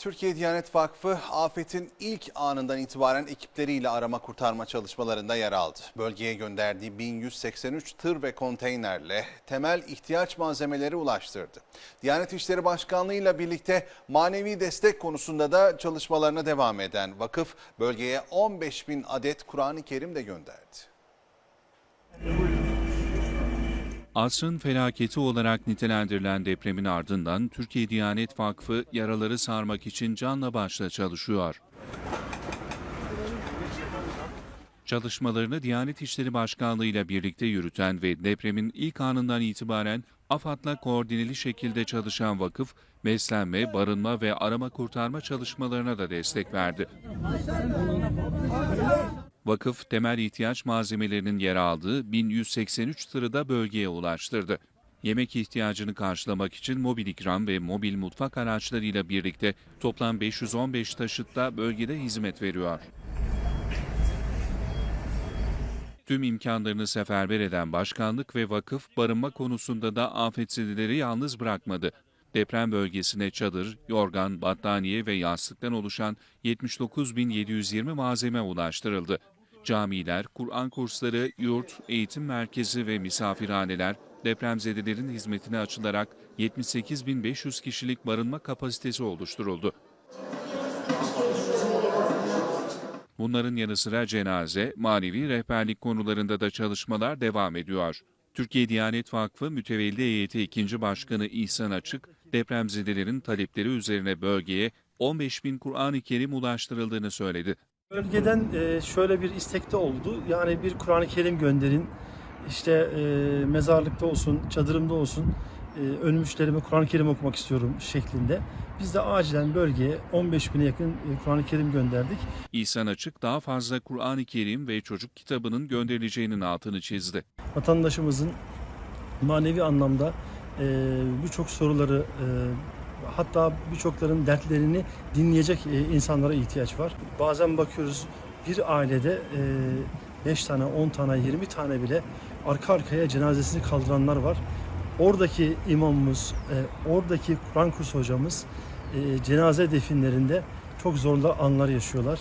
Türkiye Diyanet Vakfı afetin ilk anından itibaren ekipleriyle arama kurtarma çalışmalarında yer aldı. Bölgeye gönderdiği 1183 tır ve konteynerle temel ihtiyaç malzemeleri ulaştırdı. Diyanet İşleri Başkanlığı ile birlikte manevi destek konusunda da çalışmalarına devam eden vakıf bölgeye 15 bin adet Kur'an-ı Kerim de gönderdi. Asrın felaketi olarak nitelendirilen depremin ardından Türkiye Diyanet Vakfı yaraları sarmak için canla başla çalışıyor. Çalışmalarını Diyanet İşleri Başkanlığı ile birlikte yürüten ve depremin ilk anından itibaren AFAD'la koordineli şekilde çalışan vakıf, beslenme, barınma ve arama kurtarma çalışmalarına da destek verdi. Vakıf temel ihtiyaç malzemelerinin yer aldığı 1183 tırı da bölgeye ulaştırdı. Yemek ihtiyacını karşılamak için mobil ikram ve mobil mutfak araçlarıyla birlikte toplam 515 taşıt da bölgede hizmet veriyor. Tüm imkanlarını seferber eden başkanlık ve vakıf barınma konusunda da afetzedeleri yalnız bırakmadı. Deprem bölgesine çadır, yorgan, battaniye ve yastıktan oluşan 79.720 malzeme ulaştırıldı. Camiler, Kur'an kursları, yurt, eğitim merkezi ve misafirhaneler depremzedelerin hizmetine açılarak 78.500 kişilik barınma kapasitesi oluşturuldu. Bunların yanı sıra cenaze, manevi rehberlik konularında da çalışmalar devam ediyor. Türkiye Diyanet Vakfı Mütevelli Heyeti 2. Başkanı İhsan Açık, depremzedelerin talepleri üzerine bölgeye 15 bin Kur'an-ı Kerim ulaştırıldığını söyledi. Bölgeden e, şöyle bir istekte oldu. Yani bir Kur'an-ı Kerim gönderin. İşte e, mezarlıkta olsun, çadırımda olsun e, ölmüşlerime Kur'an-ı Kerim okumak istiyorum şeklinde. Biz de acilen bölgeye 15 bine yakın Kur'an-ı Kerim gönderdik. İhsan Açık daha fazla Kur'an-ı Kerim ve çocuk kitabının gönderileceğinin altını çizdi. Vatandaşımızın manevi anlamda e, birçok soruları e, hatta birçokların dertlerini dinleyecek e, insanlara ihtiyaç var. Bazen bakıyoruz bir ailede 5 tane, 10 tane, 20 tane bile arka arkaya cenazesini kaldıranlar var. Oradaki imamımız, e, oradaki Kur'an kursu hocamız e, cenaze definlerinde çok zorlu anlar yaşıyorlar.